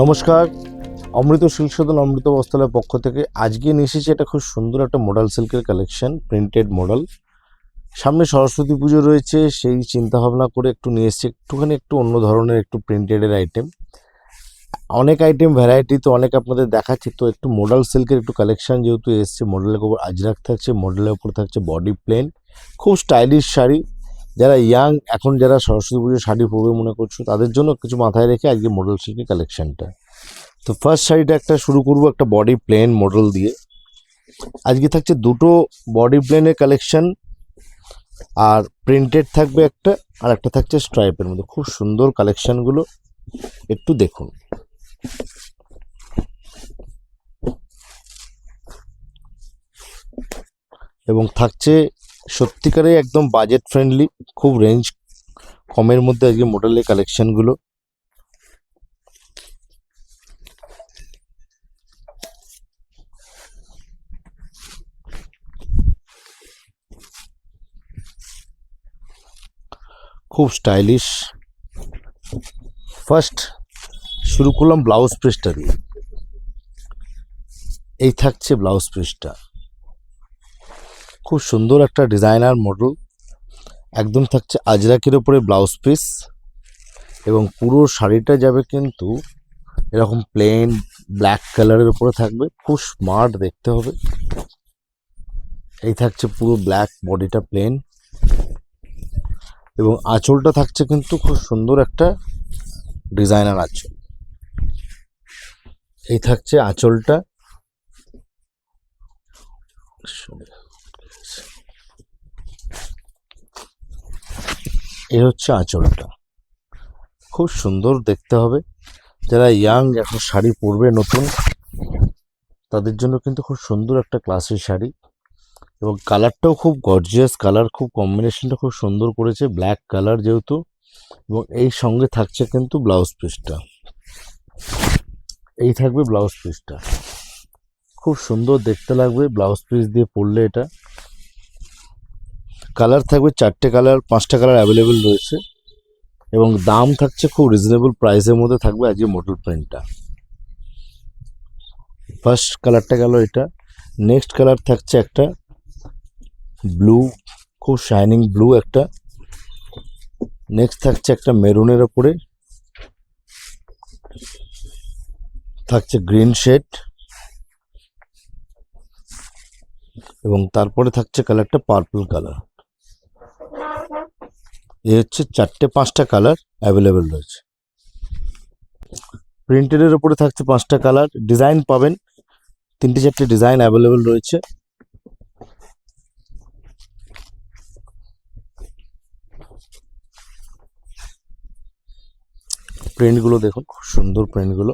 নমস্কার। অমৃত সিল্ক অমৃত বস্ত্রালয়ের পক্ষ থেকে আজকে নিয়ে এসেছি একটা খুব সুন্দর একটা মডেল সিল্কের কালেকশন প্রিন্টেড মডেল সামনে সরস্বতী পুজো রয়েছে, সেই চিন্তা ভাবনা করে একটু নিয়ে এসেছি। একটুখানি একটু অন্য ধরনের, একটু প্রিন্টেডের আইটেম অনেক আইটেম ভ্যারাইটি তো অনেক আপনাদের দেখাচ্ছি, তো একটু মডেল সিল্কের একটু কালেকশন যেহেতু এসছে মডেলের উপর আজরাক থাকছে মডেলের উপর থাকছে বডি প্লেন খুব স্টাইলিশ শাড়ি যারা ইয়াং এখন যারা সরস্বতী পুজো শাড়ি পরবে মনে করছ, তাদের জন্য কিছু মাথায় রেখে আজকে মডেল সিল্কের কালেকশানটা তো ফার্স্ট শাড়িটা একটা শুরু করব একটা বডি প্লেন মডেল দিয়ে। আজকে থাকছে দুটো বডি প্লেনের কালেকশান আর প্রিন্টেড থাকবে একটা, আর একটা থাকছে স্ট্রাইপের মধ্যে। খুব সুন্দর কালেকশানগুলো একটু দেখুন। এবং থাকছে সত্যিকারে একদম বাজেট ফ্রেন্ডলি খুব রেঞ্জ কমের মধ্যে আজকে মডেলের কালেকশনগুলো খুব স্টাইলিশ ফার্স্ট শুরু করলাম ব্লাউজ পিসটা দিয়ে। এই থাকছে ব্লাউজ পিসটা খুব সুন্দর একটা ডিজাইনার মডেল। একদম থাকছে আজরাকের ওপরে ব্লাউজ পিস এবং পুরো শাড়িটা যাবে কিন্তু এরকম প্লেন ব্ল্যাক কালারের উপরে থাকবে। খুব স্মার্ট দেখতে হবে। এই থাকছে পুরো ব্ল্যাক বডিটা প্লেন এবং আঁচলটা থাকছে কিন্তু খুব সুন্দর একটা ডিজাইনার আঁচল। এই থাকছে আঁচলটা। এই হচ্ছে আঁচলটা। খুব সুন্দর দেখতে হবে। যারা ইয়াং এখন শাড়ি পরবে নতুন, তাদের জন্য কিন্তু খুব সুন্দর একটা ক্লাসের শাড়ি। এবং কালারটাও খুব গর্জিয়াস কালার খুব কম্বিনেশনটা খুব সুন্দর করেছে ব্ল্যাক কালার যেহেতু। এবং এই সঙ্গে থাকছে কিন্তু ব্লাউজ পিসটা এই থাকবে ব্লাউজ পিসটা খুব সুন্দর দেখতে লাগবে ব্লাউজ পিস দিয়ে পরলে এটা। কালার থাকবে চারটে কালার, পাঁচটা কালার অ্যাভেলেবেল রয়েছে এবং দাম থাকছে খুব রিজনেবল প্রাইসের মধ্যে থাকবে আজকে মডেল প্রিন্টটা ফার্স্ট কালারটা গেল এটা নেক্সট কালার থাকছে একটা ব্লু খুব শাইনিং ব্লু একটা। নেক্সট থাকছে একটা মেরুনের ওপরে, থাকছে গ্রিন শেড এবং তারপরে থাকছে কালারটা পার্পল কালার এই হচ্ছে চারটে পাঁচটা কালার অ্যাভেলেবেল রয়েছে। প্রিন্টেডের ওপরে থাকছে পাঁচটা কালার, ডিজাইন পাবেন। তিনটে চারটে ডিজাইন অ্যাভেলেবেল রয়েছে। প্রিন্টগুলো দেখুন, খুব সুন্দর প্রিন্টগুলো।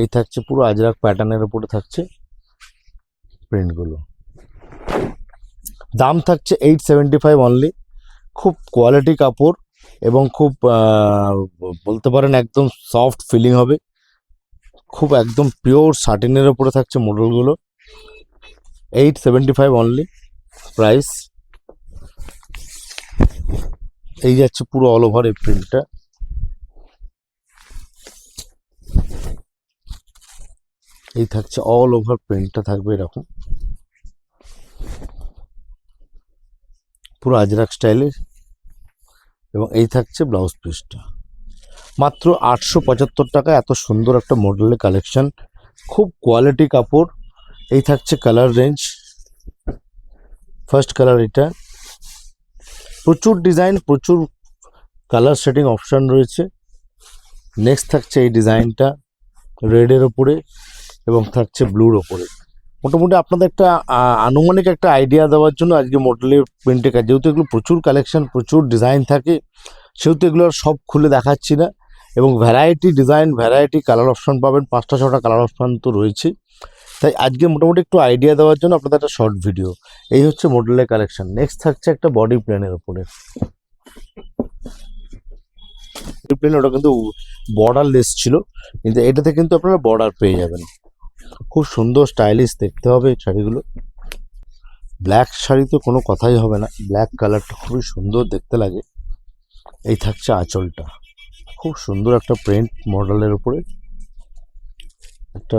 এই থাকছে পুরো আজরাক প্যাটার্নের উপরে থাকছে প্রিন্টগুলো। দাম থাকছে এইট সেভেন্টি ফাইভ অনলি খুব কোয়ালিটি কাপড় এবং খুব বলতে পারেন একদম সফট ফিলিং হবে। খুব একদম পিওর সাটিনের ওপরে থাকছে মডেলগুলো eight seventy five only price এই যাচ্ছে পুরো অল ওভার এই প্রিন্টটা এই থাকছে অল ওভার প্রিন্টটা থাকবে এরকম। পুরো আজরাক স্টাইলের এবং এই থাকছে ব্লাউজ পিসটা। মাত্র আটশো পঁচাত্তর টাকা, এত সুন্দর একটা মডেলের কালেকশন, খুব কোয়ালিটি কাপড়। এই থাকছে কালার রেঞ্জ। ফার্স্ট কালার এটা। প্রচুর ডিজাইন, প্রচুর কালার সেটিং অপশান রয়েছে। নেক্সট থাকছে এই ডিজাইনটা, রেডের ওপরে এবং থাকছে ব্লুর ওপরে। মোটামুটি আপনাদের একটা আনুমানিক একটা আইডিয়া দেওয়ার জন্য আজকে মডেলের প্রিন্টের কাজ। যেহেতু এগুলো প্রচুর কালেকশন প্রচুর ডিজাইন থাকে, সেহেতু এগুলো আর সব খুলে দেখাচ্ছি না। এবং variety design variety colour option পাবেন, পাঁচটা, ছটা কালার অপশান তো রয়েছে। তাই আজকে মোটামুটি একটু আইডিয়া দেওয়ার জন্য আপনাদের একটা শর্ট ভিডিও এই হচ্ছে মডেলের কালেকশন নেক্সট থাকছে একটা বডি উপরে। বডি প্লেন ওটা কিন্তু বর্ডার লেস ছিল, কিন্তু এটাতে কিন্তু আপনারা বর্ডার পেয়ে যাবেন। খুব সুন্দর স্টাইলিশ দেখতে হবে এই শাড়িগুলো। ব্ল্যাক শাড়ি তো কোনো কথাই হবে না। ব্ল্যাক কালারটা খুবই সুন্দর দেখতে লাগে। এই থাকছে আঁচলটা। খুব সুন্দর একটা প্রিন্ট মডেলের উপরে। একটা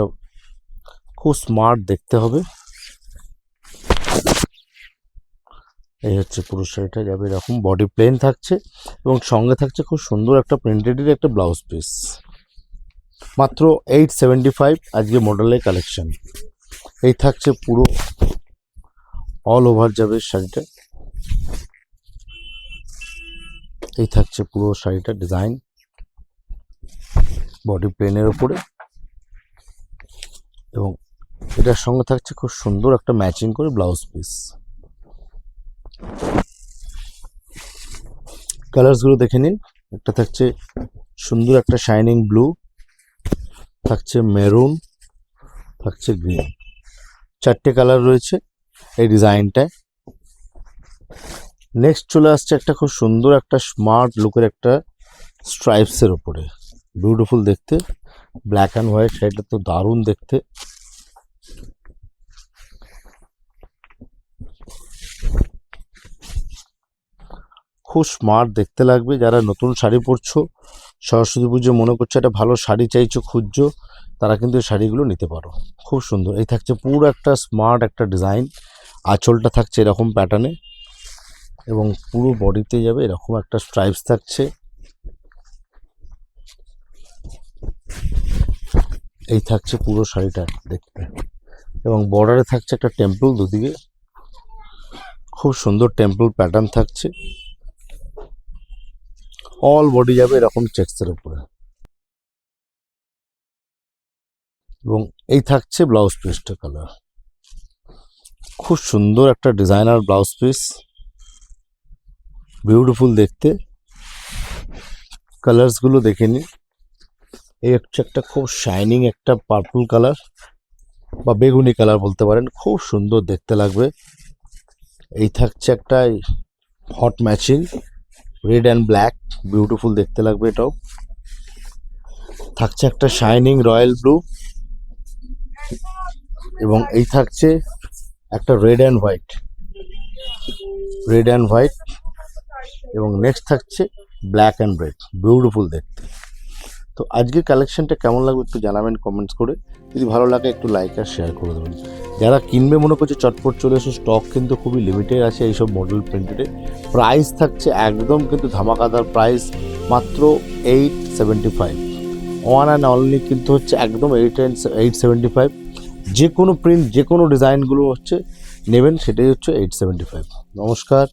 খুব স্মার্ট দেখতে হবে। এই হচ্ছে পুরো শাড়িটা, যাবে এরকম বডি প্লেন থাকছে এবং সঙ্গে থাকছে খুব সুন্দর একটা প্রিন্টেডের একটা ব্লাউজ পিস মাত্র এইট সেভেন্টি ফাইভ আজকে মডেলের কালেকশন এই থাকছে পুরো অল ওভার যাবে শাড়িটা। এই থাকছে পুরো শাড়িটা ডিজাইন বডি প্লেনের ওপরে এবং এটার সঙ্গে থাকছে খুব সুন্দর একটা ম্যাচিং করে ব্লাউজ পিস কালার্সগুলো দেখে নিন। একটা থাকছে সুন্দর একটা শাইনিং ব্লু থাকছে মেরুন থাকছে গ্রিন চারটে কালার রয়েছে এই ডিজাইনটায় নেক্সট চলে আসছে একটা খুব সুন্দর, একটা স্মার্ট লুকের একটা স্ট্রাইপসের ওপরে বিউটিফুল দেখতে। ব্ল্যাক অ্যান্ড হোয়াইট শাড়িটা তো দারুণ দেখতে। খুব স্মার্ট দেখতে লাগবে। যারা নতুন শাড়ি পরছো সরস্বতী পুজো মনে করছ একটা ভালো শাড়ি চাইছো, খুঁজছো, তারা কিন্তু এই শাড়িগুলো নিতে পারো। খুব সুন্দর। এই থাকছে পুরো একটা স্মার্ট একটা ডিজাইন আঁচলটা থাকছে এরকম প্যাটার্নে এবং পুরো বডিতে যাবে এরকম একটা স্ট্রাইপস থাকছে। এই থাকছে পুরো শাড়িটা দেখতে। এবং বর্ডারে থাকছে একটা টেম্পল দুদিকে। খুব সুন্দর টেম্পল প্যাটার্ন থাকছে। অল বডি যাবে এরকম চেক্সের উপরে। এবং এই থাকছে ব্লাউজ পিসটা কালার খুব সুন্দর একটা ডিজাইনার ব্লাউজ পিস বিউটিফুল দেখতে। কালার্সগুলো দেখে নিন। এই হচ্ছে একটা খুব শাইনিং একটা পার্পল কালার বা বেগুনি কালার বলতে পারেন। খুব সুন্দর দেখতে লাগবে। এই থাকছে একটা hot matching red and black beautiful দেখতে লাগবে এটাও। থাকছে একটা শাইনিং রয়্যাল ব্লু এবং এই থাকছে একটা red and white red and white এবং নেক্সট থাকছে ব্ল্যাক অ্যান্ড রেড বিউটিফুল দেখতে। তো আজকের কালেকশনটা কেমন লাগবে একটু জানাবেন কমেন্টস করে। যদি ভালো লাগে একটু লাইক আর শেয়ার করে দেবেন। যারা কিনবে মনে করছে চটপট চলে এসে স্টক কিন্তু খুবই লিমিটেড আছে এইসব মডেল প্রিন্টেডে প্রাইস থাকছে একদম কিন্তু ধামাকাদার প্রাইস মাত্র eight seventy five one and only কিন্তু হচ্ছে একদম eight and eight seventy five যে কোনো প্রিন্ট যে কোনো ডিজাইনগুলো হচ্ছে নেবেন, সেটাই হচ্ছে এইট সেভেন্টি ফাইভ নমস্কার।